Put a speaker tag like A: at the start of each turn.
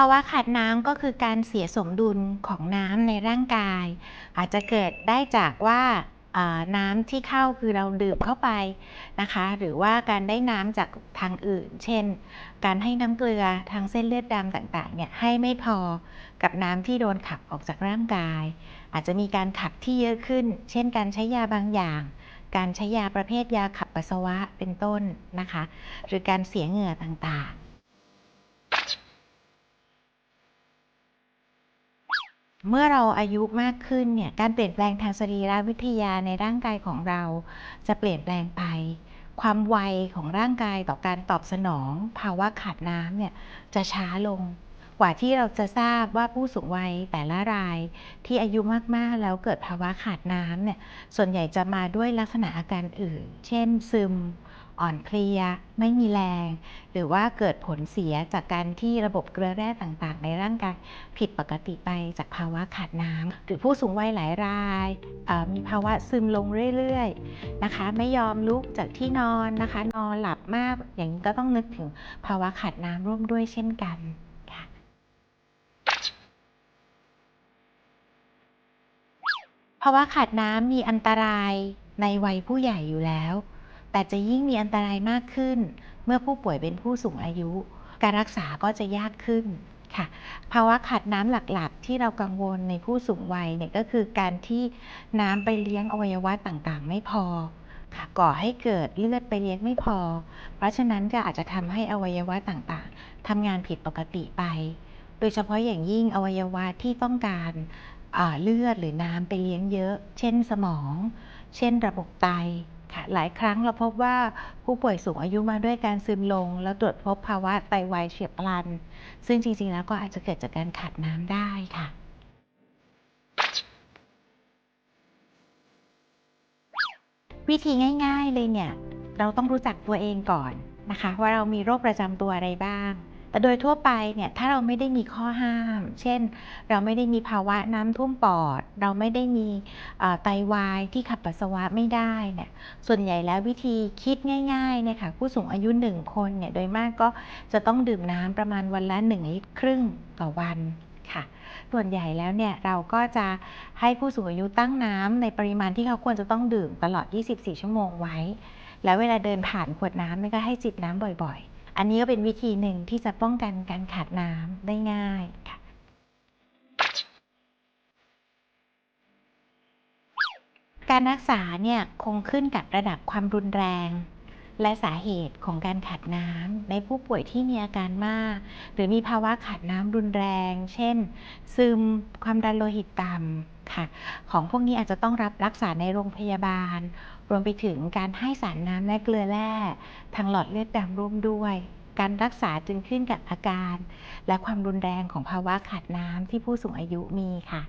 A: าวะขาดน้ำก็คือการเสียสมดุลของน้ำในร่างกาย อาจจะเกิดได้จากว่าอ่าน้ำที่เข้าคือเราดื่มเข้าไปนะคะ หรือว่าการได้น้ำจากทางอื่น เช่น การให้น้ำเกลือทางเส้นเลือดดำต่างๆเนี่ยให้ไม่พอกับน้ำที่โดนขับออกจากร่างกาย อาจจะมีการขับที่เยอะขึ้น เช่น การใช้ยาบางอย่าง การใช้ยาประเภทยาขับปัสสาวะเป็นต้นนะคะ หรือการเสียเหงื่อต่างๆ เมื่อเราอายุมากขึ้นเนี่ยการเปลี่ยนแปลงทางสรีรวิทยาในร่างกายของเรา จะเปลี่ยนแปลงไป ความไวของร่างกายต่อการตอบสนอง ภาวะขาดน้ำเนี่ยจะช้าลง กว่าที่เราจะทราบว่าผู้สูงวัยแต่ละรายที่อายุมากๆแล้วเกิดภาวะขาดน้ำเนี่ยส่วนใหญ่จะมาด้วยลักษณะอาการอื่น เช่นซึม อ่อนเพลีย ไม่มีแรง หรือว่าเกิดผลเสียจากการที่ระบบเกลือแร่ต่างๆ ในร่างกายผิดปกติไปจากภาวะขาดน้ำหรือผู้สูงวัยหลายรายมีภาวะซึมลงเรื่อยๆนะคะ ไม่ยอมลุกจากที่นอนนะคะ นอนหลับมากอย่างนี้ก็ต้องนึกถึงภาวะขาดน้ำร่วมด้วยเช่นกันค่ะภาวะขาดน้ำมีอันตรายในวัยผู้ใหญ่อยู่แล้ว แต่จะยิ่งมีอันตรายมากขึ้น เมื่อผู้ป่วยเป็นผู้สูงอายุ การรักษาก็จะยากขึ้นค่ะ ภาวะขาดน้ำหลักๆ ที่เรากังวลในผู้สูงวัยเนี่ยก็คือการที่น้ำไปเลี้ยงอวัยวะต่างๆ ไม่พอค่ะก่อให้เกิดเลือดไปเลี้ยงไม่พอ เพราะฉะนั้นก็อาจจะทำให้อวัยวะต่างๆทำงานผิดปกติไป โดยเฉพาะอย่างยิ่งอวัยวะที่ต้องการเลือดหรือน้ำไปเลี้ยงเยอะ เช่นสมอง เช่นระบบไต ค่ะหลายครั้งเราพบว่าผู้ป่วยสูงอายุมาด้วยการซึมลง แล้วตรวจพบภาวะไตวายเฉียบพลัน ซึ่งจริงๆแล้วก็อาจจะเกิดจากการขาดน้ำได้ค่ะวิธีง่าย ๆ เลยเนี่ย เราต้องรู้จักตัวเองก่อนนะคะ ว่าเรามีโรคประจำตัวอะไรบ้าง แต่โดยทั่วไปเนี่ยถ้าเราไม่ได้มีข้อห้าม เช่น เราไม่ได้มีภาวะน้ำท่วมปอด เราไม่ได้มีไตวายที่ขับปัสสาวะไม่ได้เนี่ยส่วนใหญ่แล้ววิธีคิดง่ายๆเนี่ยค่ะผู้สูงอายุ1คนเนี่ยโดยมากก็จะต้องดื่มน้ำประมาณวันละ1ลิตรครึ่งต่อวันค่ะส่วนใหญ่แล้วเนี่ยเราก็จะให้ผู้สูงอายุตั้งน้ำในปริมาณที่เขาควรจะต้องดื่มตลอด 24 ชั่วโมงไว้ แล้วเวลาเดินผ่านขวดน้ำนี่ก็ให้จิบน้ำบ่อยๆ อันนี้ก็เป็นวิธีหนึ่งที่จะป้องกันการขาดน้ำได้ง่ายค่ะการรักษาเนี่ยคงขึ้นกับระดับความรุนแรง และสาเหตุของการขาดน้ำในผู้ป่วยที่มีอาการมาก หรือมีภาวะขาดน้ำรุนแรง เช่น ซึมความดันโลหิตต่ำค่ะ ของพวกนี้อาจจะต้องรับรักษาในโรงพยาบาล รวมไปถึงการให้สารน้ำและเกลือแร่ทางหลอดเลือดดำร่วมด้วย การรักษาจึงขึ้นกับอาการ และความรุนแรงของภาวะขาดน้ำที่ผู้สูงอายุมีค่ะ